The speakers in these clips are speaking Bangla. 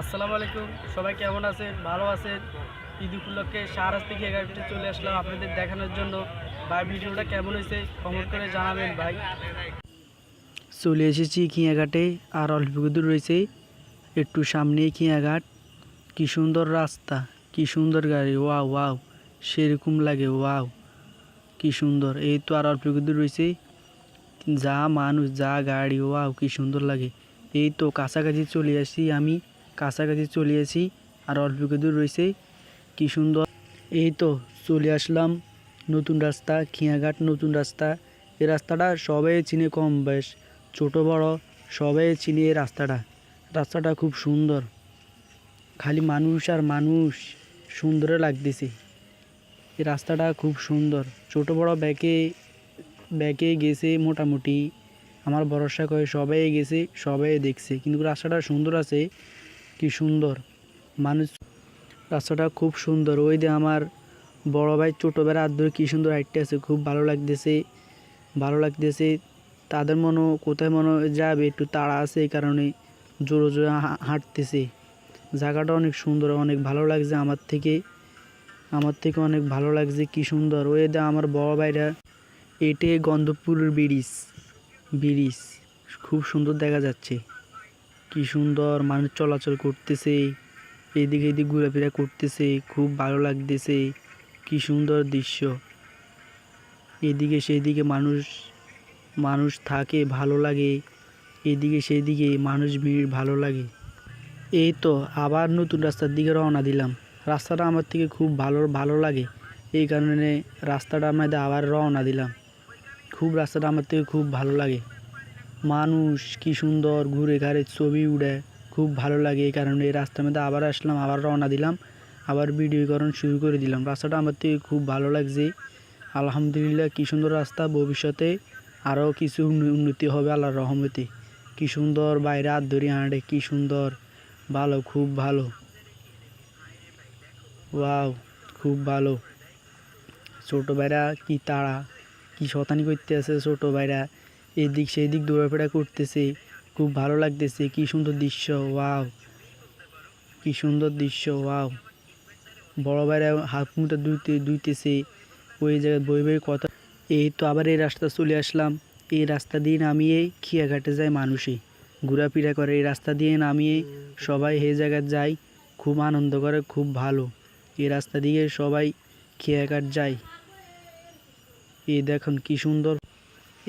আসসালামু আলাইকুম। সবাই কেমন আছেন? ভালো আছেন? ঈদ উপলক্ষে শাহরাজ থেকে এগারোটিতে চলে আসলাম আপনাদের দেখানোর জন্য। ভাই, ভিডিওটা কেমন হয়েছে? কমেন্ট করে জানাবেন, ভাই। চলে এসেছি খিয়াঘাটে, আর অল্প দূর রয়েছে। একটু সামনেই খিয়াঘাট। কি সুন্দর রাস্তা, কি সুন্দর গাড়ি। ওয়াও ওয়াও, সেরকম লাগে, ওয়াও, কি সুন্দর। এই তো আর অল্প দূর রয়েছে। যা মানুষ, যা গাড়ি, ওয়াও, কি সুন্দর লাগে। এই তো কাছাকাছি চলে আসি আমি। কাছাকাছি চলে আসি আর অল্প দূর রয়েছে। কি সুন্দর। এই তো চলে আসলাম নতুন রাস্তা, খিয়াঘাট নতুন রাস্তা। এই রাস্তাটা সবাই চিনে কম বেশ। ছোট, বড়, সবাই চিনে এই রাস্তাটা। রাস্তাটা খুব সুন্দর। খালি মানুষ আর মানুষ সুন্দর লাগতেছে। এই রাস্তাটা খুব সুন্দর। ছোট, বড় ব্যাকে ব্যাকে গেছে মোটামুটি। আমার ভরসা করে সবাই গেছে, সবাই দেখছে। কিন্তু রাস্তাটা সুন্দর আছে। কি সুন্দর। মানুষ রাস্তাটা খুব সুন্দর। ওই যে আমার বড় ভাই ছোটো ভাইয়ের হাত ধরে কী সুন্দর হাইটটা আছে, খুব ভালো লাগতেছে। ভালো লাগতেছে। তাদের মনে কোথায় মনে যাবে, একটু তাড়া আছে এই কারণে জোরে জোরে হাঁটতেছে। জায়গাটা অনেক সুন্দর, অনেক ভালো লাগছে আমার থেকে। আমার থেকে অনেক ভালো লাগছে কি সুন্দর। ওই দা আমার বড় ভাইরা এটে গন্ধপুরের ব্রিজ ব্রিজ, খুব সুন্দর দেখা যাচ্ছে। কি সুন্দর মানুষ চলাচল করতেছে এইদিকে এদিক ঘোরাফেরা করতেছে, খুব ভালো লাগতেছে, কি সুন্দর দৃশ্য। এদিকে সেদিকে মানুষ মানুষ থাকে, ভালো লাগে, এদিকে সেদিকে মানুষ ভিড়, ভালো লাগে। এই তো আবার নতুন রাস্তার দিকে রওনা দিলাম। রাস্তাটা আমার থেকে খুব ভালো ভালো লাগে। এই কারণে রাস্তাটা আমাদের আবার রওনা দিলাম। খুব রাস্তাটা আমার থেকে খুব ভালো লাগে। মানুষ কি সুন্দর ঘুরে ঘাড়ে ছবি উড়ে, খুব ভালো লাগে এই কারণে। এই রাস্তার মধ্যে আবার আসলাম, আবার রওনা দিলাম, আবার ভিডিওকরণ শুরু করে দিলাম। রাস্তাটা আমার থেকে খুব ভালো লাগছে। আলহামদুলিল্লাহ, কি সুন্দর রাস্তা। ভবিষ্যতে আরও কিছু উন্ন- উন্নতি হবে আল্লাহর রহমতে। কি সুন্দর বাইরে হাত ধরে হাঁটে, কী সুন্দর। ভালো, খুব ভালো। ওয়াও, খুব ভালো। ছোটো ভাইরা কি তাড়া, কি শতানি করতে আছে ছোটো ভাইরা। এদিক সেই দিক দৌড়াফেরা করতেছে। খুব ভালো লাগতেছে। কি সুন্দর দৃশ্য, ওয়াও। কি সুন্দর দৃশ্য, ওয়াও। বড় ভাইরা হাত মুটা দুইতে দুইতেছে ওই জায়গায় বই বই কথা এই তো আবার এই রাস্তা চলে আসলাম। এই রাস্তা দিয়ে নামিয়ে খিয়াঘাটে যায় মানুষই। ঘোরাফেরা করে এই রাস্তা দিয়ে নামিয়ে সবাই এই জায়গায় যায়। খুব আনন্দ করে, খুব ভালো। এই রাস্তা দিয়ে সবাই খেয়াঘাট যায়। এই দেখুন কি সুন্দর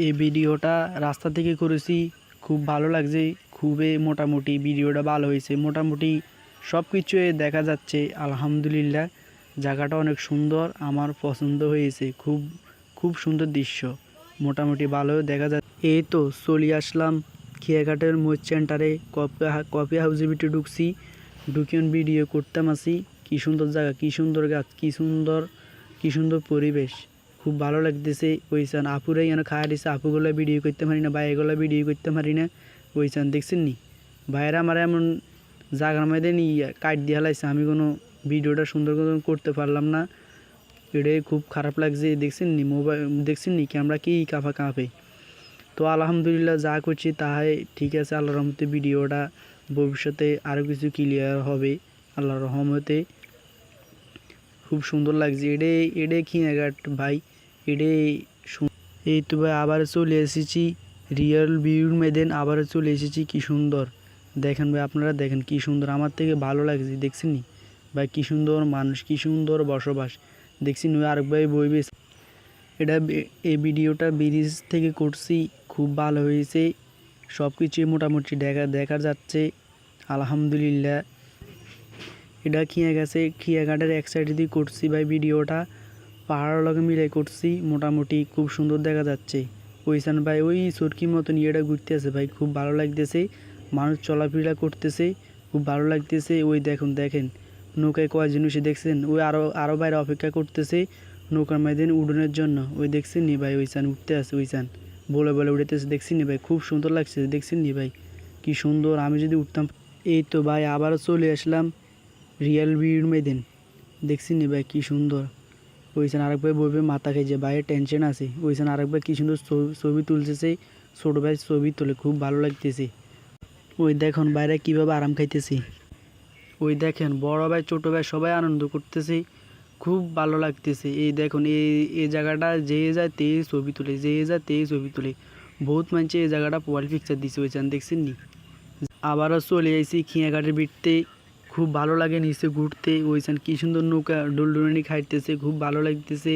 এই ভিডিওটা রাস্তা থেকে করেছি। খুব ভালো লাগছে, খুবই মোটামুটি ভিডিওটা ভালো হয়েছে। মোটামুটি সব কিছু দেখা যাচ্ছে, আলহামদুলিল্লাহ। জায়গাটা অনেক সুন্দর, আমার পছন্দ হয়েছে। খুব খুব সুন্দর দৃশ্য, মোটামুটি ভালো দেখা যাচ্ছে। এই তো চলে আসলাম খেয়াঘাটের মোট সেন্টারে কপি কপি হাউসের ভিতরে ঢুকছি। ঢুকিয়ে ভিডিও করতাম আসি। কি সুন্দর জায়গা, কি সুন্দর গাছ, কি সুন্দর কি সুন্দর পরিবেশ। খুব ভালো লাগতেছে ওইসান আপুরাই এখানে খাওয়া দিছে, আপুগুলো ভিডিও করতে পারি না, ভাইগুলো ভিডিও করতে পারি না। ওইসান দেখছেন নি? ভাইয়েরা আমার এমন জায়গার মধ্যে নিয়ে কাট দিয়ে হালাইছে আমি কোনো ভিডিওটা সুন্দর করে করতে পারলাম না। এটাই খুব খারাপ লাগছে, দেখছেন নি? মোবাইল দেখছেন নি? ক্যামেরা কি কাঁপা কাঁপে? তো আলহামদুলিল্লাহ যা করছি তাহাই ঠিক আছে, আল্লাহর রহমতে ভিডিওটা ভবিষ্যতে আরও কিছু ক্লিয়ার হবে, আল্লাহর রহমতে। খুব সুন্দর লাগছে এডে এডে খিয়াঘাট ভাই। সু- এই তো ভাই আবার চলে এসেছি। রিয়েল ভিউর মেদেন আবার চলে এসেছি, কি সুন্দর। দেখেন ভাই, আপনারা দেখেন কি সুন্দর। আমার থেকে ভালো লাগছে, দেখছেন নি? ভাই, কি সুন্দর মানুষ, কি সুন্দর বসবাস। দেখছেন ওই আরেক ভাই বইবে এটা এই ভিডিওটা ব্রিজ থেকে করছি, খুব ভালো হয়েছে। সব কিছুই মোটামুটি দেখা দেখা যাচ্ছে। আলহামদুলিল্লাহ। এটা খিয়া গেছে খিয়াঘাটের এক সাইড দিয়ে করছি ভাই ভিডিওটা। পাহাড়ের লগে মিলে করছি, মোটামুটি খুব সুন্দর দেখা যাচ্ছে। ওইখান ভাই, ওই সুরকির মতন ইয়েটা ঘুরতে আছে ভাই, খুব ভালো লাগতেছে। মানুষ চলাফেরা করতেছে, খুব ভালো লাগতেছে। ওই দেখুন, দেখেন, নৌকায় কয় জিনিস দেখছেন? ওই আরও আরও বাইরে অপেক্ষা করতেছে নৌকার মাইদিন উড়নের জন্য। ওই দেখছেন নি ভাই ওইখান উঠতে আছে ওইখান বলে বলে উঠেতেছে দেখছেন নি ভাই? খুব সুন্দর লাগছে, দেখছেন নি ভাই? কি সুন্দর, আমি যদি উঠতাম। এই তো ভাই, আবারও চলে আসলাম রিয়েল ভিউর মেদিন দেখছি নি ভাই, কী সুন্দর। ওইখানে আরেক ভাই বইবে মাথা খেয়েছে। ভাইয়ের টেনশন আছে। ওইখানে আরেক ভাই কী সুন্দর ছবি- ছবি তুলতেছে। ছোটো ভাই ছবি তোলে, খুব ভালো লাগতেছে। ওই দেখুন বাইরে কীভাবে আরাম খাইতেছি। ওই দেখেন, বড় ভাই, ছোট ভাই সবাই আনন্দ করতেছে। খুব ভালো লাগতেছে। এই দেখুন, এই এই জায়গাটা যে যায় তে ছবি তুলে, যে যায় তে ছবি তুলে। বহুত মানুষ এই জায়গাটা প্রোফাইল পিকচার দিছে, ওইখান দেখছেন নি আবারও চলে আইছি খিয়াঘাটের বিটতে খুব ভালো লাগে নিচে ঘুরতে। ওইখান কি সুন্দর নৌকা ডুলডুলানি খাইতেছে, খুব ভালো লাগতেছে।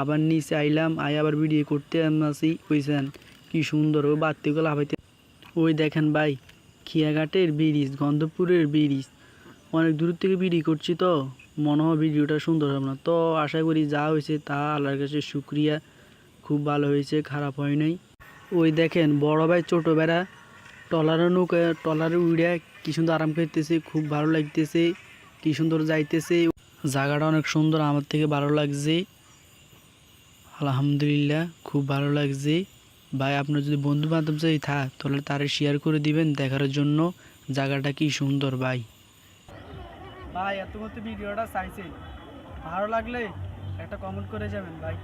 আবার নিচে আইলাম আই আবার ভিডিও করতে আসি ওইখান। কি সুন্দর ও বাত্তিগুলো লাফাইতে ওই দেখেন ভাই, খিয়াঘাটের ব্রিজ, গন্ধপুরের ব্রিজ। অনেক দূর থেকে ভিডিও করছি তো, মনে হয় ভিডিওটা সুন্দর হবে না। তো আশা করি যা হয়েছে তা আল্লাহর কাছে শুক্রিয়া। খুব ভালো হয়েছে, খারাপ হয় নাই। ওই দেখেন বড় ভাই ছোট বেড়া টলারের নৌকা টলারে উড়ে কি সুন্দর আরাম করতেছে, খুব ভালো লাগতেছে, কি সুন্দর যাইতেছে। জায়গাটা অনেক সুন্দর, আমার থেকে ভালো লাগছে। আলহামদুলিল্লাহ, খুব ভালো লাগছে। ভাই, আপনার যদি বন্ধু বান্ধব যদি থাক, তাহলে তারে শেয়ার করে দিবেন দেখার জন্য জায়গাটা কি সুন্দর, ভাই। ভাই, এত ভিডিওটা চাইছে ভালো লাগলে একটা কমেন্ট করে যাবেন, ভাই।